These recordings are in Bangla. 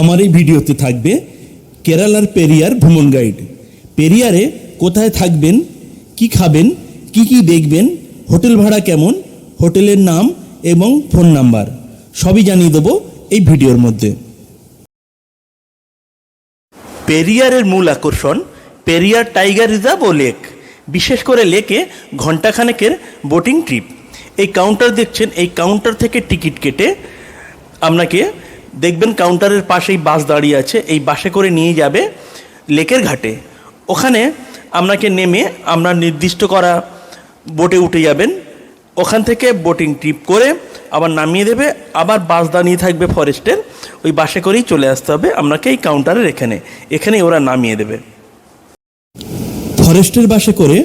আমার এই ভিডিওতে থাকবে কেরালার পেরিয়ার ভ্রমণ গাইড পেরিয়ারে কোথায় থাকবেন, কি খাবেন, কি কি দেখবেন, হোটেল ভাড়া কেমন, হোটেলের নাম এবং ফোন নাম্বার, সবই জানিয়ে দেবো এই ভিডিওর মধ্যে। পেরিয়ারের মূল আকর্ষণ পেরিয়ার টাইগার রিজার্ভ ও লেক। বিশেষ করে লেকে ঘণ্টাখানেকের বোটিং ট্রিপ। এই কাউন্টার দেখছেন, এই কাউন্টার থেকে টিকিট কেটে আপনাকে দেখবেন কাউন্টারের পাশেই বাস দাঁড়িয়ে আছে, এই বাসে করে নিয়ে যাবে লেকের ঘাটে। ওখানে আপনাকে নেমে আমরা নির্দিষ্ট করা বোটে উঠে যাবেন। ওখান থেকে বোটিং ট্রিপ করে আবার নামিয়ে দেবে, আবার বাস দাঁড়িয়ে থাকবে ফরেস্টের ওই বাসে করেই চলে আসতে হবে আপনাকে এই কাউন্টারের এখানে। এখানেই ওরা নামিয়ে দেবে। ফরেস্টের বাসে করে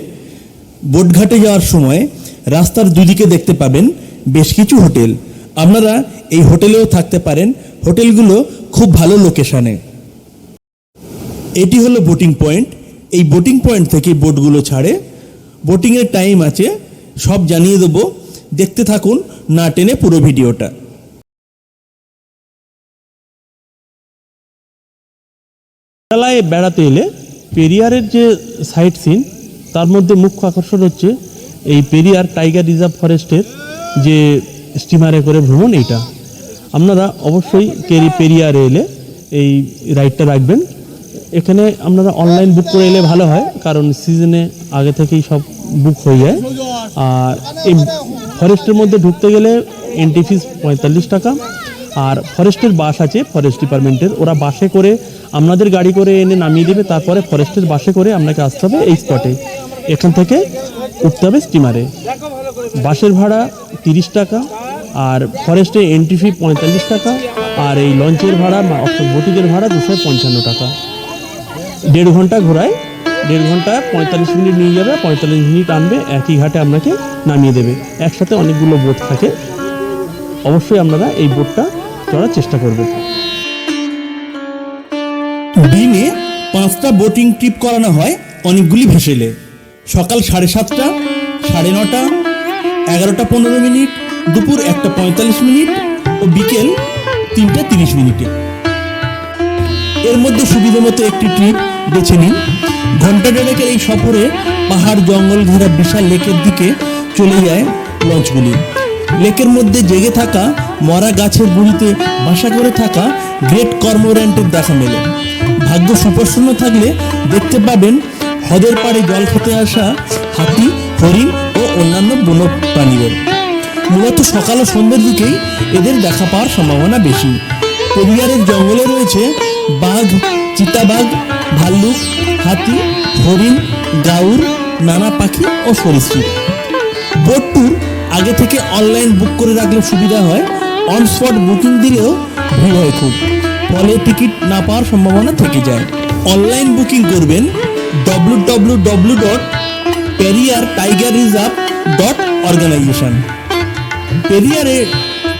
বোটঘাটে যাওয়ার সময় রাস্তার দুদিকে দেখতে পাবেন বেশ কিছু হোটেল। আপনারা এই হোটেলেও থাকতে পারেন হোটেলগুলো খুব ভালো লোকেশানে। এটি হলো বোটিং পয়েন্ট এই বোটিং পয়েন্ট থেকে বোটগুলো ছাড়ে। বোটিংয়ের টাইম আছে, সব জানিয়ে দেবো। দেখতে থাকুন, না টেনে পুরো ভিডিওটা। কেরালায় বেড়াতে এলে পেরিয়ারের যে সাইট সিন তার মধ্যে মুখ্য আকর্ষণ হচ্ছে এই পেরিয়ার টাইগার রিজার্ভ ফরেস্টের যে স্টিমারে করে ভ্রমণ, এইটা। আপনারা অবশ্যই কেরি পেরিয়ারে এলে এই রাইডটা রাখবেন। এখানে আপনারা অনলাইন বুক করে এলে ভালো হয়, কারণ সিজনে আগে থেকেই সব বুক হয়ে যায়। আর এই ফরেস্টের মধ্যে ঢুকতে গেলে এন্ট্রি ফিস পঁয়তাল্লিশ টাকা, আর ফরেস্টের বাস আছে ফরেস্ট ডিপার্টমেন্টের ওরা বাসে করে আপনাদের গাড়ি করে এনে নামিয়ে দেবে, তারপরে ফরেস্টের বাসে করে আপনাকে আসতে হবে এই স্পটে এখান থেকে উঠতে হবে স্টিমারে বাসের ভাড়া তিরিশ টাকা আর ফরেস্টে এন্ট্রি ফি পঁয়তাল্লিশ টাকা, আর এই লঞ্চের ভাড়া বা বোটিংয়ের ভাড়া দুশো পঞ্চান্ন টাকা। দেড় ঘণ্টা ঘোরায়, দেড় ঘণ্টা পঁয়তাল্লিশ মিনিট নিয়ে যাবে, পঁয়তাল্লিশ মিনিট আনবে, একই ঘাটে আপনাকে নামিয়ে দেবে। একসাথে অনেকগুলো বোট থাকে। অবশ্যই আপনারা এই বোটটা চড়ার চেষ্টা করবেন। দিনে পাঁচটা বোটিং ট্রিপ করানো হয় অনেকগুলি ভেসেলে। সকাল সাড়ে সাতটা, সাড়ে নটা, এগারোটা পনেরো মিনিট দুপুর একটা পঁয়তাল্লিশ মিনিট ও বিকেল তিনটা তিরিশ মিনিটে। এর মধ্যে সুবিধা মতো একটি ট্রিপ বেছে নিন। ঘণ্টা দেড়েকের এই সফরে পাহাড়, জঙ্গল ঘেরা বিশাল লেকের দিকে চলে যায় লঞ্চগুলি। লেকের মধ্যে জেগে থাকা মরা গাছের গুড়িতে বাসা করে থাকা গ্রেট কর্মোর্যান্টের দেখা মেলে। ভাগ্য সুপ্রসন্ন থাকলে দেখতে পাবেন হ্রদের পাড়ে জল খেতে আসা হাতি, হরিণ ও অন্যান্য বন্য প্রাণীদের। মূলত সকাল ও সন্ধ্যের দিকেই এদের দেখা পাওয়ার সম্ভাবনা বেশি। পেরিয়ারের জঙ্গলে রয়েছে বাঘ, চিতাবাঘ, ভাল্লুক, হাতি, হরিণ, গাউর, নানা পাখি ও সরীসৃপ। বোট ট্যুর আগে থেকে অনলাইন বুক করে রাখলে সুবিধা হয়। অন স্পট বুকিং দিলেও ভিড় হয় খুব। ফলে টিকিট না পাওয়ার সম্ভাবনা থেকে যায়। অনলাইন বুকিং করবেন W W W dot Periyar tiger reserve dot organisation পেরিয়ারে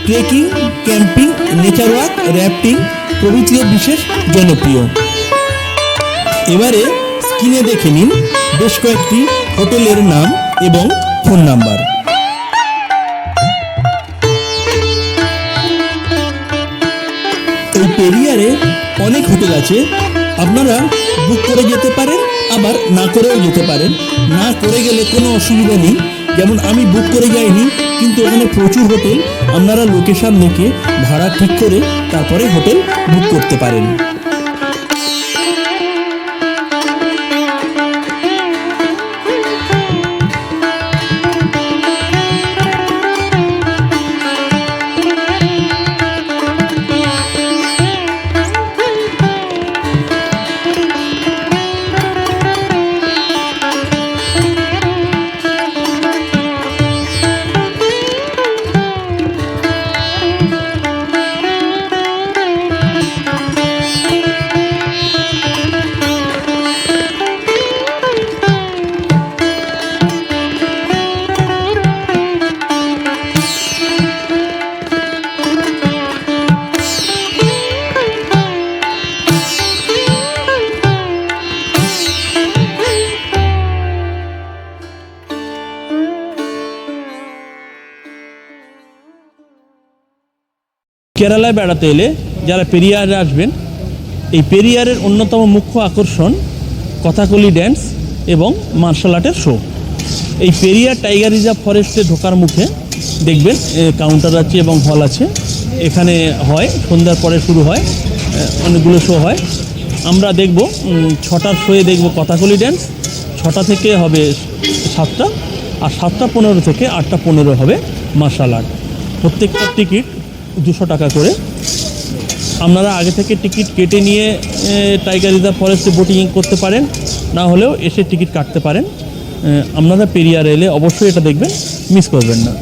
trekking camping nature walk rafting প্রভৃতিও বিশেষ জনপ্রিয়। এবারে স্ক্রিনে দেখে নিন বেশ কয়েকটি হোটেলের নাম এবং ফোন নাম্বার। এই পেরিয়ারে অনেক হোটেল আছে। আপনারা বুক করে যেতে পারেন, আবার না করেও যেতে পারেন। না করে গেলে কোনো অসুবিধা নেই। যেমন আমি বুক করে যাইনি, কিন্তু ওখানে প্রচুর হোটেল আপনারা লোকেশান দেখে ভাড়া ঠিক করে তারপরে হোটেল বুক করতে পারেন। কেরালায় বেড়াতে এলে যারা পেরিয়ারে আসবেন, এই পেরিয়ারের অন্যতম মুখ্য আকর্ষণ কথাকলি ড্যান্স এবং মার্শাল আর্টের শো। এই পেরিয়ার টাইগার রিজার্ভ ফরেস্টে ঢোকার মুখে দেখবেন কাউন্টার আছে এবং হল আছে। এখানে হয়, সন্ধ্যার পরে শুরু হয় অনেকগুলো শো হয়। আমরা দেখব ছটার শোয়ে দেখব কথাকলি ড্যান্স। ছটা থেকে হবে সাতটা, আর সাতটা পনেরো থেকে আটটা পনেরো হবে মার্শাল আর্ট। প্রত্যেকটা টিকিট দুশো টাকা করে। আপনারা আগে থেকে টিকিট কেটে নিয়ে টাইগার রিজার্ভ ফরেস্টে বোটিং করতে পারেন, না হলেও এসে টিকিট কাটতে পারেন। আপনারা পেরিয়ার এলে অবশ্যই এটা দেখবেন মিস করবেন না।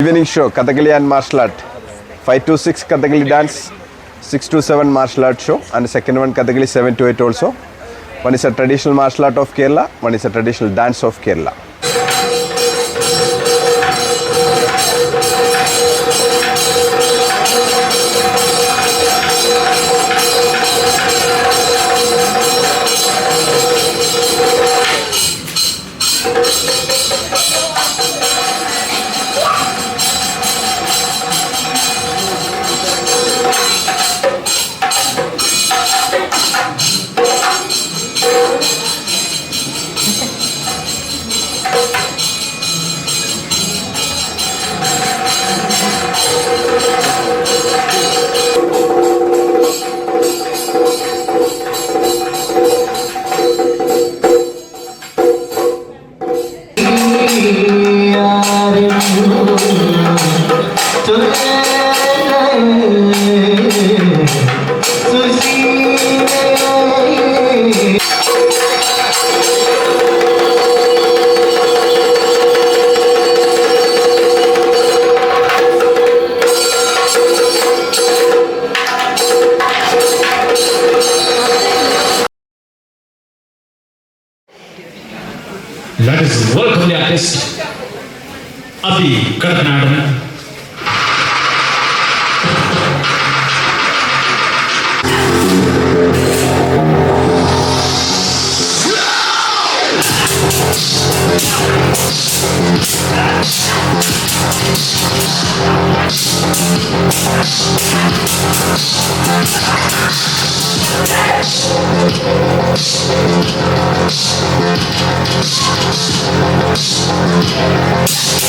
Evening show Kathakali and martial art five to six Kathakali dance six to seven martial art show and second one Kathakali seven to eight also One is a traditional martial art of Kerala, one is a traditional dance of Kerala.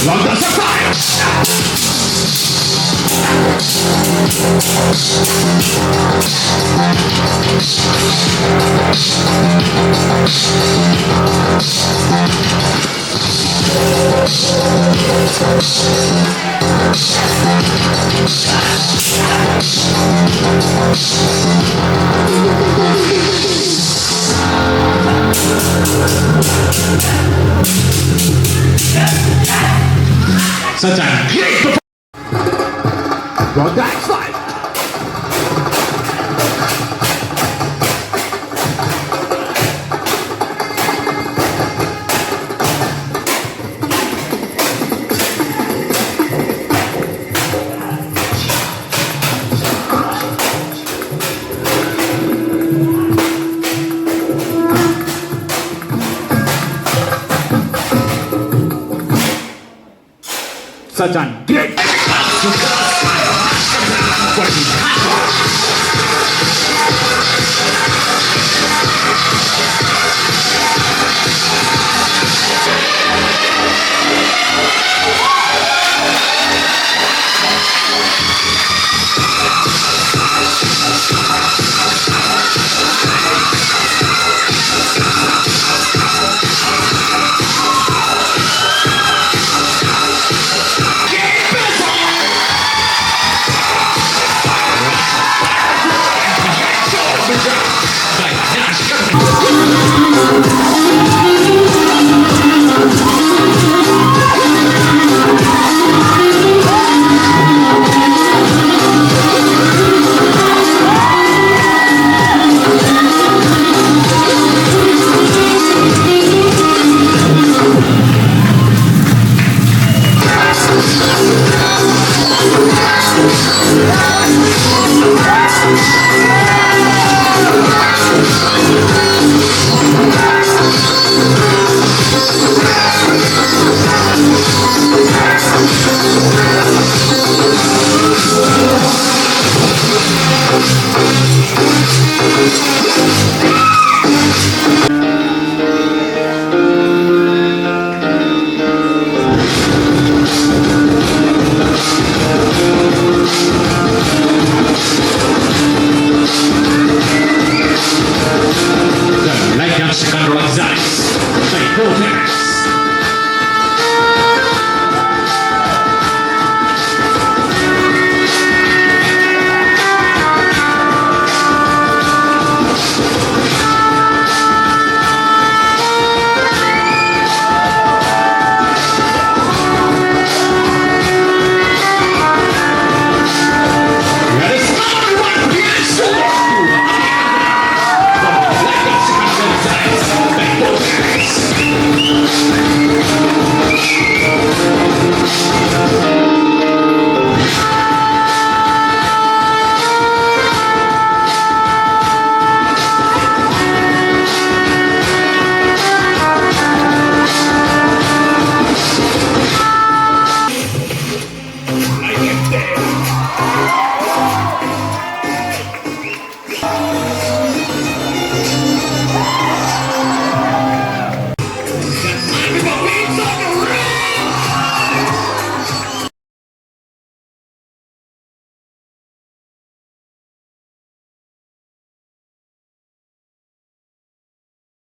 London Society! Such a great Satan. Great.